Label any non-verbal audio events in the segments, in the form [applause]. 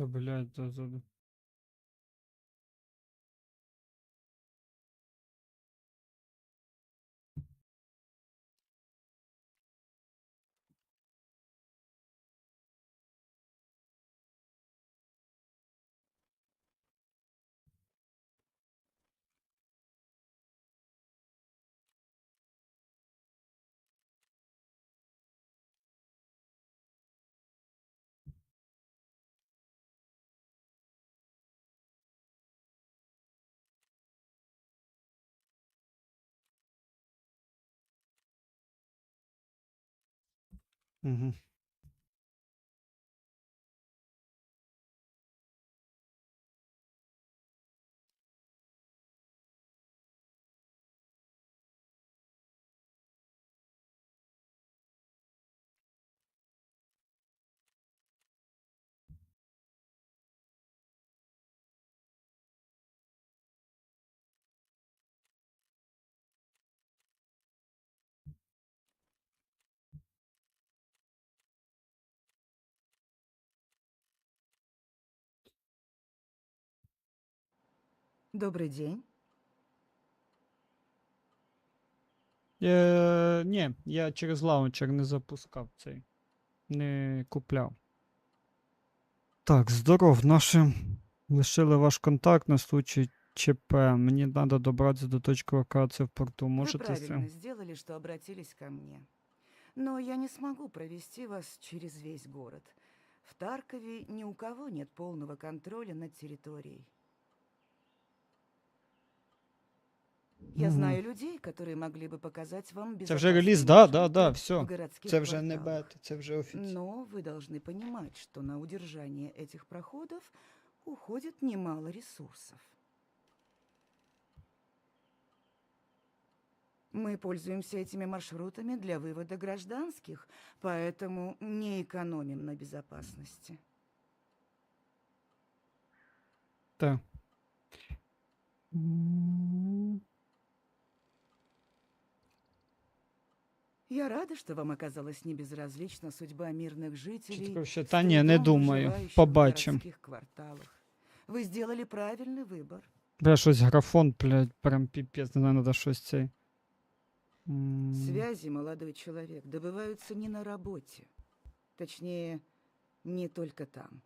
Та блядь, да, да, да. Угу. Добрый день. Е, ні, я через лаунчер не запускав цей. Не купляв. Так, здоров, наші лишили ваш контакт на случай ЧП. Мені треба добратися до точки локації в порту. Вы Можете правильно це? сделали, что обратились ко мне. Но я не смогу провести вас через весь город. В Таркове ни у кого нет полного контроля над территорией. Я Мгм. знаю людей, которые могли бы показать вам Це вже реліз, безопасные да, да, маршруты да, в все. городских Це вже не кварталах. бета, це вже офіційно. Но вы должны понимать, что на удержание этих проходов уходит немало ресурсов. Мы пользуемся этими маршрутами для вывода гражданских, поэтому не экономим на безопасности. Так. Я рада, что вам оказалась не безразлична судьба мирных Що жителей. таке ще? с Та ні, не трудом думаю. проживающих в Побачимо. городских кварталах. Вы сделали правильный выбор. Бля, щось графон, блядь, прям піпець, не знаю, надо щось цей. М, Связи, молодой человек, добываются не на работе. Точнее, не только там.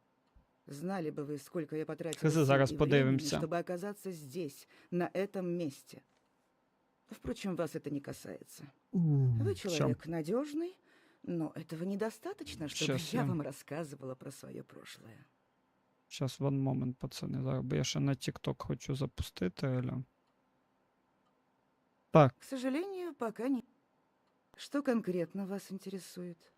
Знали бы вы, сколько я потратила Хз, сил зараз и времени, подивимся. чтобы оказаться здесь, на этом месте. Впрочем, вас это не касается. Вы человек надежный, но этого недостаточно, чтобы Щас я я- вам рассказывала про свое прошлое. Щас, one moment, пацани. Зараз, бо я ще на TikTok хочу запустити, Еля. Так, К сожалению, пока не... Что конкретно вас интересует?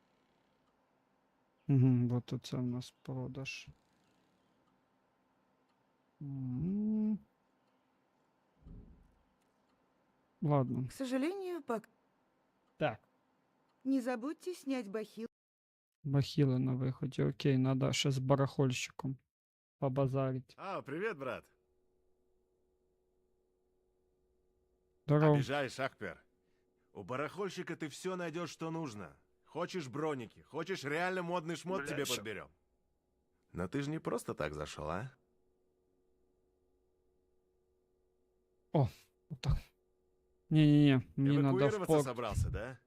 угу, от оце в нас продаж. Ладно. К сожалению, пока... Так. Не забудьте снять бахил. Бахіли на виході. Окей, надо ще з барахольщиком побазарить. А, привет, брат. Здорово. Обижаешь, Ахпер. У барахольщика ты все найдешь, что нужно. Хочешь броники, хочешь реально модный шмот Бля, тебе подберем. Но ты же не просто так зашел, а? Отак. Ні-ні-ні, мені надо в Эвакуироваться порт. собрался, да?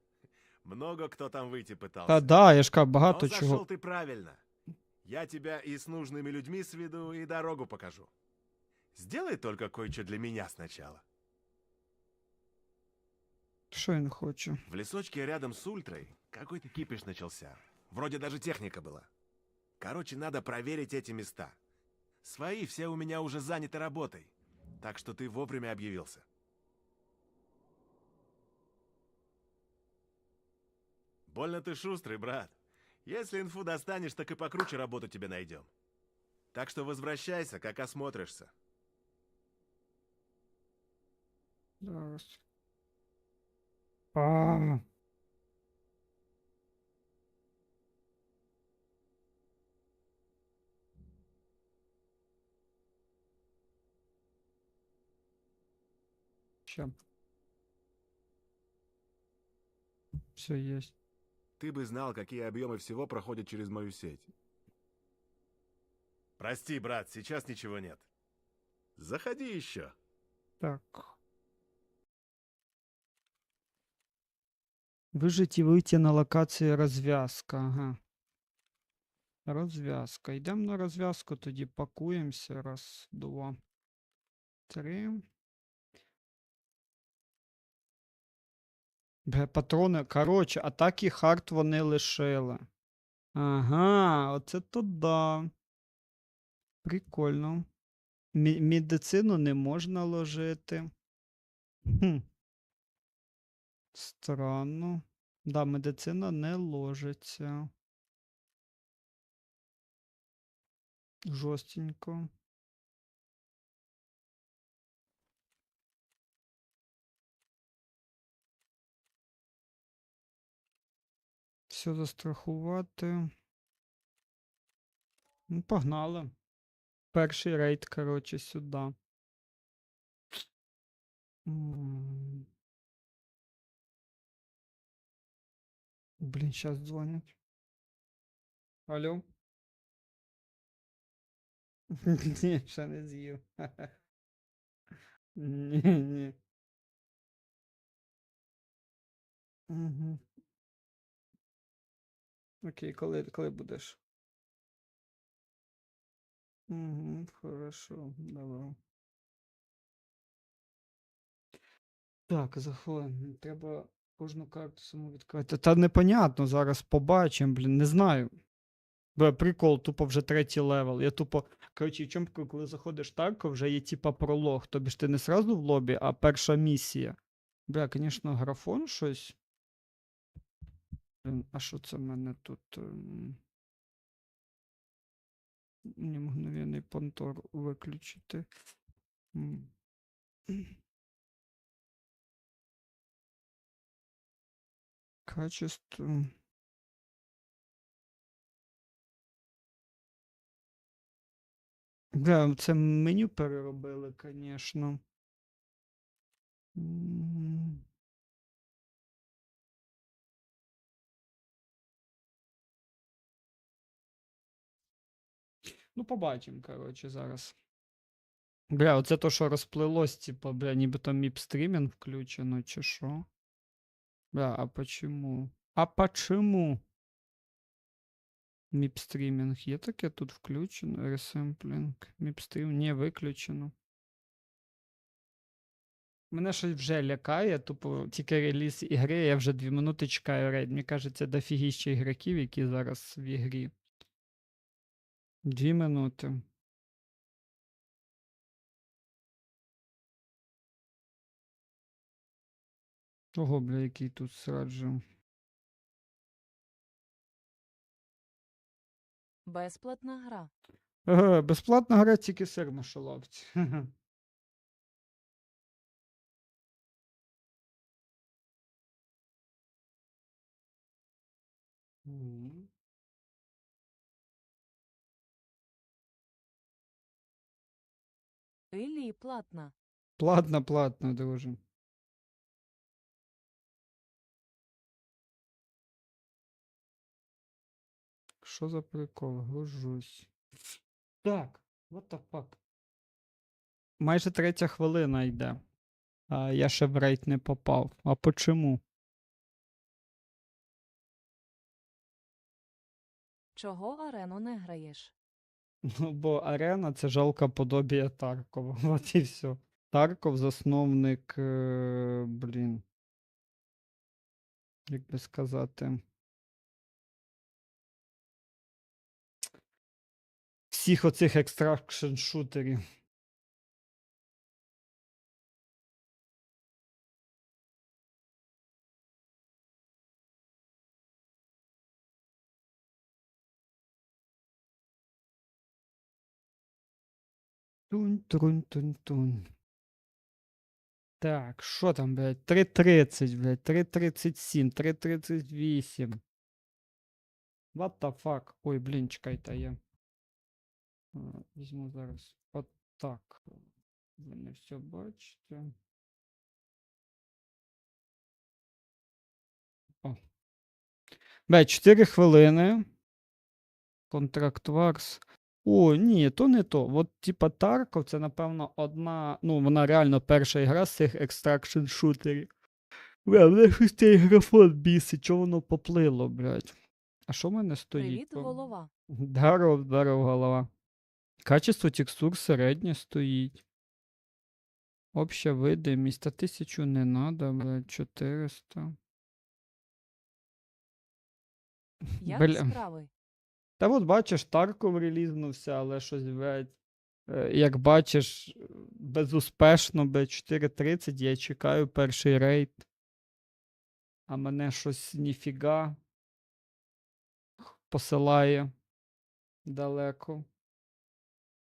Много кто там выйти пытался. Та да, я ж кажу, Но багато зашел чого. ты правильно. Я тебя и с нужными людьми сведу, и дорогу покажу. Сделай только кое-что для меня сначала. Що я не хочу? В лесочке рядом с Ультрой какой-то кипиш начался. Вроде даже техника была. Короче, надо проверить эти места. Свои все у меня уже заняты работой. Так что ты вовремя объявился. Больно ты шустрый, брат. Если инфу достанешь, так и покруче работу тебе найдем. Так что возвращайся, как осмотришься. А. Все есть. Ты бы знал, какие объемы всего проходят через мою сеть. Прости, брат, сейчас ничего нет. Заходи еще. Так. Выжить и выйти на локації розв'язка. Ага. Розв'язка. Йдемо на розв'язку, тоді пакуємося. Раз, два, три. Патрони. Коротше, атаки хард вони лишили. Ага, оце то да. Прикольно. Медицину не можна ложити. Хм. Странно. Да, медицина не ложиться. Жорстенько. Все застрахувати. Ну, погнали. Перший рейд, коротше, сюди. Блін, зараз дзвонять. Алло? [laughs] Ні, ще не з'їв. [laughs] Ні, ні. Угу. Окей, коли, коли будеш? Угу, хорошо, давай. Так, заходимо. Треба кожну карту саму відкрити. Та непонятно, зараз побачимо, блін, не знаю. Бля, прикол, тупо вже третій левел. Я тупо. Коротше, в чому коли заходиш Тарко, вже є типа пролог. Тобі ж ти не сразу в лобі, а перша місія. Бля, звісно, графон щось. Блін, а що це в мене тут? ем, мгновенний понтор виключити. Качество. Да, це меню переробили, звісно. Ну, побачимо, коротше, зараз. Бля, оце то, що розплилось, типа, бля, нібито міп стрімінг включено, чи що? Бля, а почему? А почему? Міп стрімінг є таке тут включено? Ресемплінг. Міп стрім не виключено. Мене щось вже лякає, тупо тільки реліз ігри, я вже дві минути чекаю рейд. Мені кажеться, дофігіще ігроків, які зараз в ігрі. Дві минути. Ого, бля, який тут сраджу. Безплатна гра. Ага, безплатна гра тільки сир в мишоловці. Мгм. [laughs] Іллі платна. Платно, платно, друже. Що за прикол? Гружусь. Так, what the fuck? Майже третя хвилина йде. А я ще в рейд не попав. А почему? Чого арену не граєш? Ну, бо арена це жалка подобія Таркова. [laughs] От і все. Тарков засновник. е, Блін. Як би сказати. Всіх оцих екстракшн шутерів. Тунь. Так, що там, блядь? 3.30, блядь, 3.37, 3.38. What the fuck? Ой, блін, чекайте, я. Візьму зараз. От так. Ви не все бачите. О. Блядь, 4 хвилини. Контракт Варс. О, ні, то не то. От, типа, Тарков це, напевно, одна. Ну, вона реально перша ігра з цих екстракшн шутерів. Бля, мене щось цей графон бісить, чого воно поплило, блядь. А що в мене стоїть? Привіт, голова. Здоров, здоров, голова. Качество текстур середнє стоїть. Обща видимість. Та тисячу не надо, блядь, 400. Як Бля. справи? Та от бачиш, Тарков релізнувся, але щось, блядь. е, Як бачиш, безуспешно, блядь, 4.30 я чекаю перший рейд. А мене щось ніфіга посилає далеко.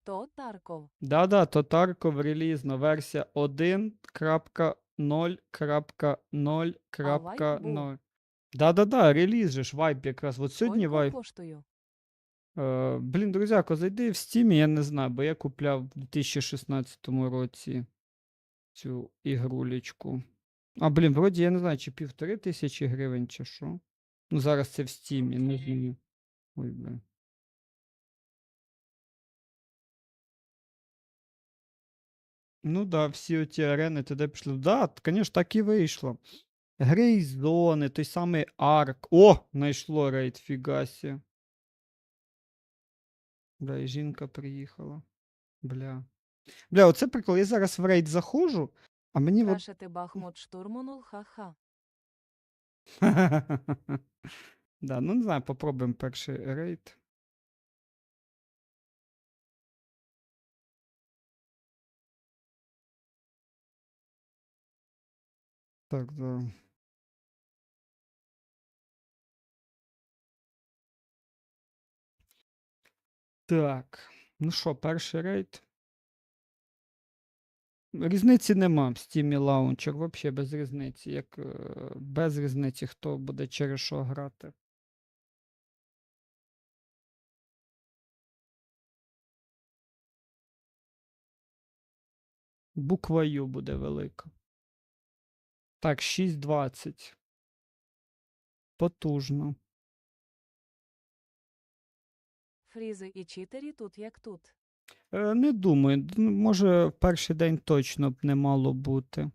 То Тарков. Да-да, то Тарков релізно, версія 1.0.0.0. Да-да-да, реліз же ж вайп якраз. От сьогодні вайп. Е, блін, друзяко, зайди в Steam, я не знаю, бо я купляв в 2016 році цю ігрулечку. А, блін, вроді я не знаю, чи півтори тисячі гривень, чи що. Ну, зараз це в Steam, не знаю. Ой, блін. Ну да, всі оті арени туди пішли. Да, звісно, так і вийшло. Грей зони, той самий арк. О! Знайшло рейд, фігасі. Бля, і жінка приїхала. Бля. Бля, оце прикол. Я зараз в рейд заходжу, а мені от. Крашити Бахмут штурманул, ха-ха. [laughs] Да, ну не знаю, попробуємо перший рейд. Так, да. Так. Ну що, перший рейд. Різниці нема в Steam і Launcher, взагалі без різниці. Як, е, без різниці, хто буде через що грати. Буква Ю буде велика. Так, 6.20. Потужно. Фрізи і читері тут як тут. Е, не думаю. ну, Може, в перший день точно б не мало бути.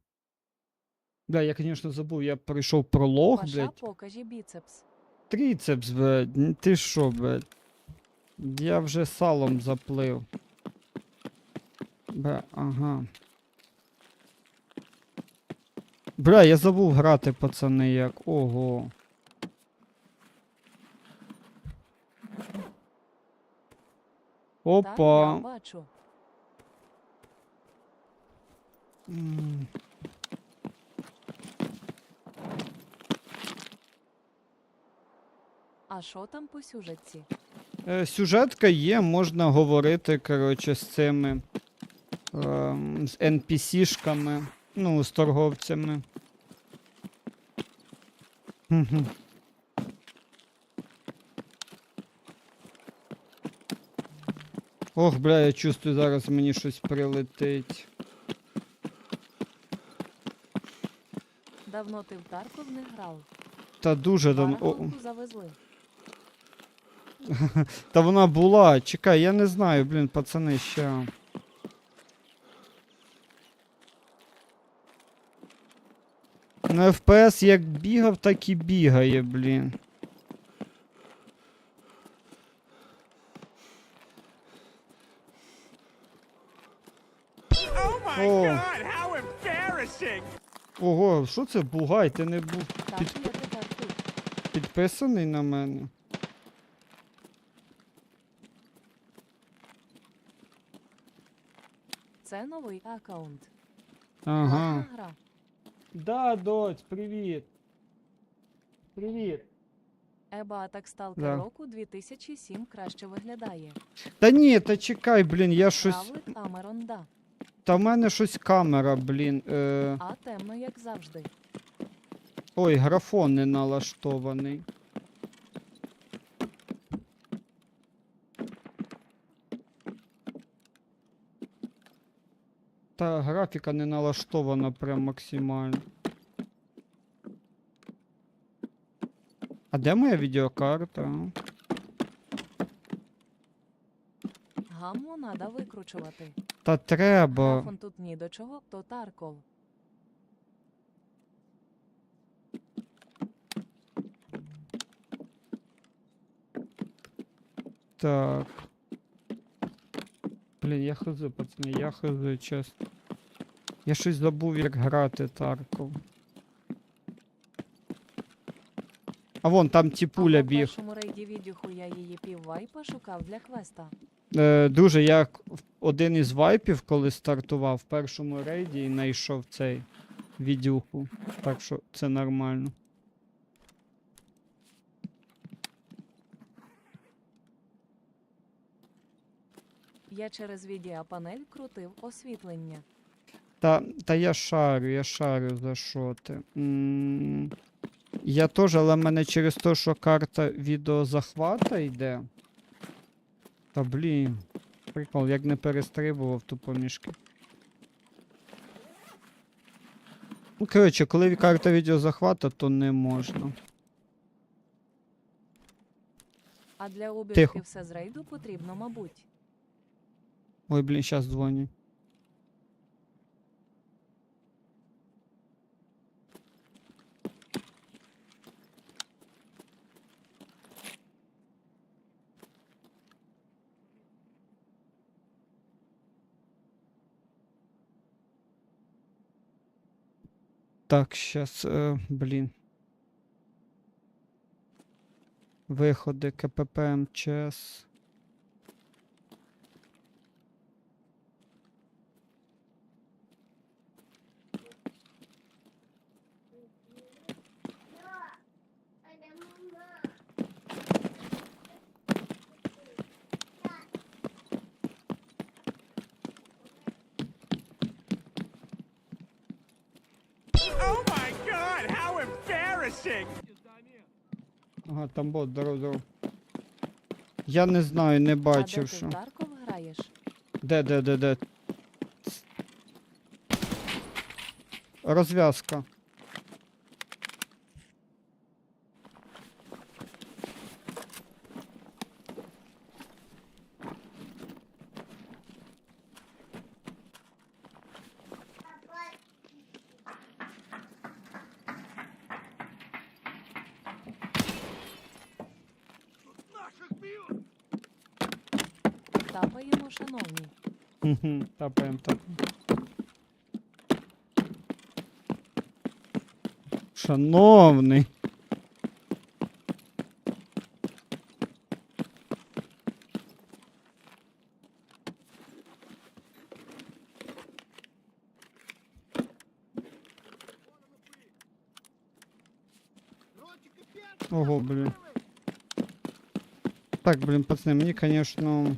Бля, я, звісно, забув, я пройшов пролог, Паша, блядь. покажи біцепс. Тріцепс, блядь. Ти що, блядь? Я вже салом заплив. Бля, ага. Бля, я забув грати, пацани, як. Ого. Так, я Опа. бачу. А що там по сюжетці? Е, Сюжетка є, можна говорити, коротше, з цими ем, з NPC-шками, ну, з торговцями. Ох, бля, я чувствую, зараз мені щось прилетить. Давно ти в Тарков не грав. Та дуже давно. О, завезли. [laughs] Та вона була. Чекай, я не знаю, блін, пацани, ще. На FPS як бігав, так і бігає, блін. О, how embarrassing! ого, що це бугай? Ти не був Так, Під- я тепер тут. підписаний на мене? Це новий аккаунт. Ага. Класна гра. Да, доць, привіт. Привіт. Еба Атак Сталкер Да. року 2007 краще виглядає. Та ні, та чекай, блін, я щось. Равлик Амерон да. Та в мене щось камера, блін. Е... А темно, як завжди. Ой, графон не налаштований. Та графіка не налаштована прям максимально. А де моя відеокарта? гамму надо викручувати. Та треба. Тут ні до чого, то Тарков. Так. Блін, я хз, пацани, я хз, чесно. Я щось забув, як грати Тарков. А вон там ті пуля а в біг. першому рейді відюху я її піввайпа шукав для квеста. Е, друже, я к- в- один із вайпів, коли стартував в першому рейді і знайшов цей відюху. Так що це нормально. Я через відеопанель крутив освітлення. Та, та я шарю, я шарю за що ти. М, Я теж, але в мене через те, що карта відеозахвата йде. Та блін. Прикол, як не перестрибував тупо мішки. Ну, коротше, коли карта відеозахвата, то не можна. А для обірки Тихо. все з рейду потрібно, мабуть. Ой, блін, щас дзвоню. Так, щас, е, блін. Виходи КПП МЧС. Я не знаю, не бачив, що. Тарков граєш? Де, де, де, де? Розв'язка. Угу, тапаємо, тапаємо. Шановний. Ого, блін. Так, блін, пацани, мені, конечно.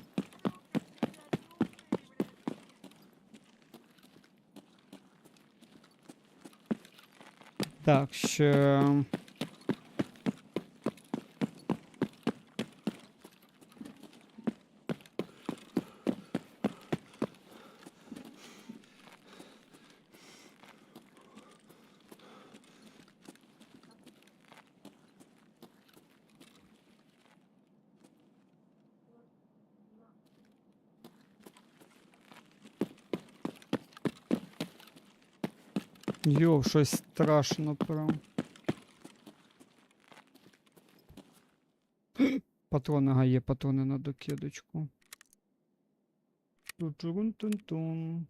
Так, ще. Йо, щось страшно прям. [gasps] Патрони, ага, є патрони на докидочку. Ту-ту-рун-тун-тун.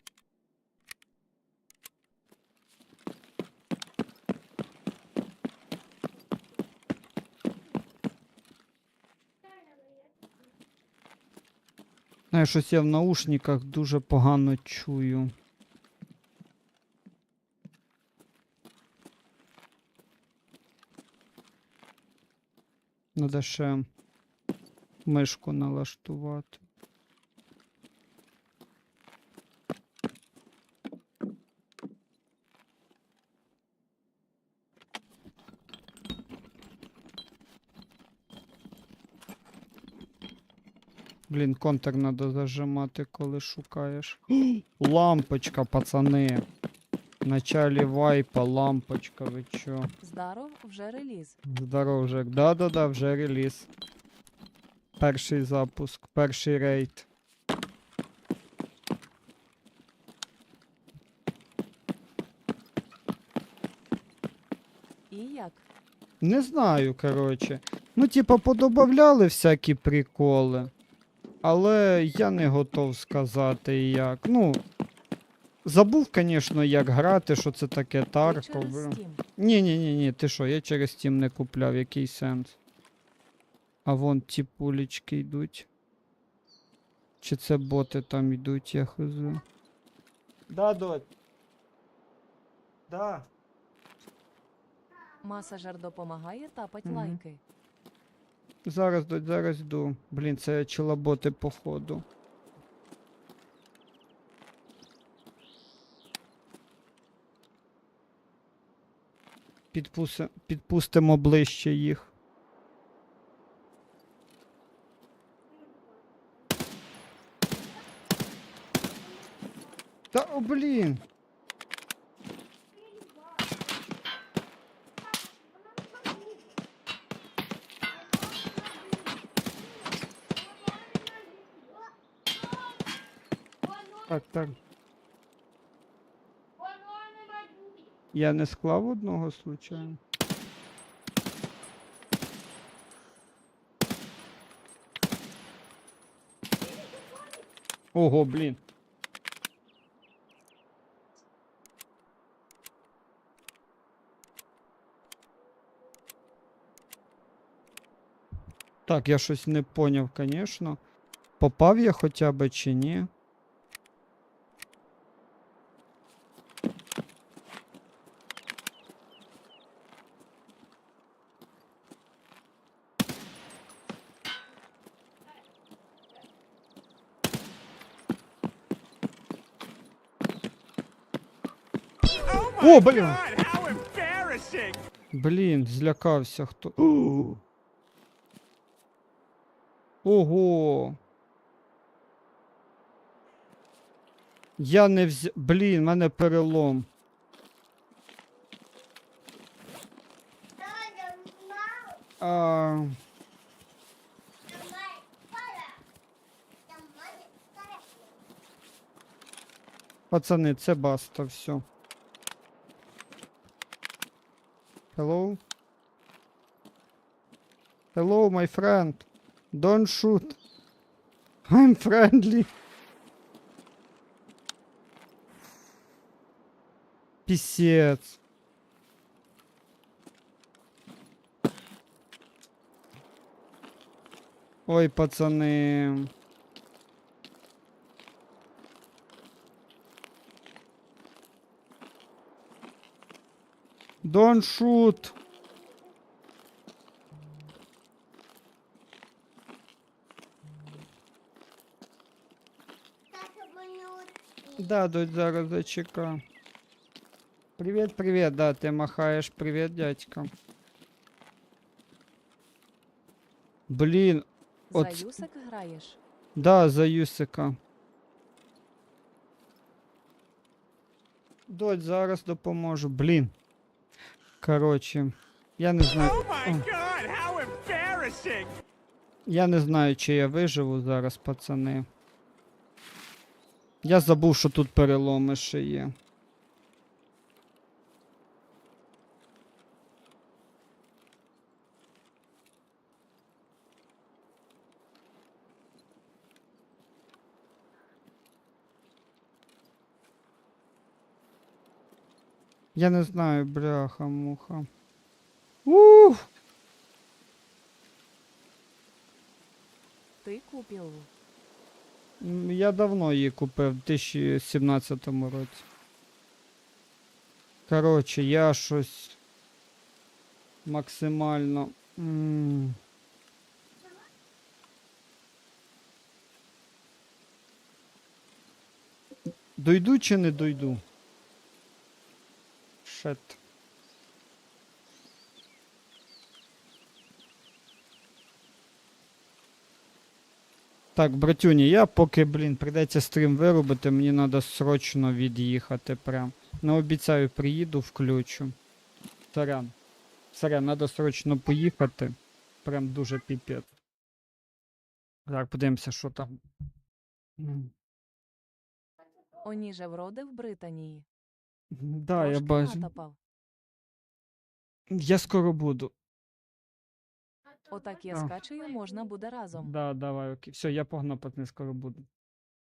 Знаєш, щось я в наушниках дуже погано чую. Надо ще мишку налаштувати. Блін, контр надо зажимати, коли шукаєш. [gasps] Лампочка, пацани. В начале вайпа лампочка, ви чо? Здаров, вже реліз. Здоров, вже. Да-да-да, вже реліз. Перший запуск, перший рейд. І як? Не знаю, коротше. Ну, типа, подобавляли всякі приколи. Але я не готов сказати як. Ну, Забув, звісно, як грати, що це таке Steam. Ні, ні, ні, ні, ти що, я через Steam не купляв, який сенс. А вон ті пулічки йдуть. Чи це боти там йдуть, я хз. Да, доть. Да. Масажер допомагає тапать Мгм. лайки. Зараз, доть, зараз йду. Блін, це чолоботи походу. Підпуси... Підпустимо ближче їх. Та о, блін. Так, так. Я не склав одного случайно. Ого, блін. Так, я щось не поняв, звісно. Попав я хоча б чи ні? О, блін! Блін, злякався хто. Ого. Я не взяв. Блін, в мене перелом. А... Пацани, це баста, все. Hello? Hello, my friend. Don't shoot. I'm friendly. Писец. Ой, пацаны. Don't shoot. Да, дочь, зараз зачекай. Привет, привет, да, ты махаешь. Привет, дядька. Блін, За От- юсик граєш? да, за Юсика. Дочь, зараз допоможу. Блін. Короче, я не знаю. Oh embarrassing! Я не знаю, чи я виживу зараз, пацани. Я забув, що тут переломи ще є. Я не знаю, бляха-муха. Ух! Ти купив. Я давно її купив, в 2017 році. Коротше, я щось максимально. м, Дойду чи не дойду? Шет. Так, братюні, я поки, блін, прийдеться стрім виробити, мені треба срочно від'їхати прям. Не обіцяю, приїду, включу. Сорян. Сорян, треба срочно поїхати. Прям дуже піпець. Так, подивимося, що там. М, Оніже вроди в Британії. Да, я Трошки бачу. натапав. Я скоро буду. Отак я А. скачую, можна буде разом. Да, давай, окей. Все, я погнав, пацани, скоро буду.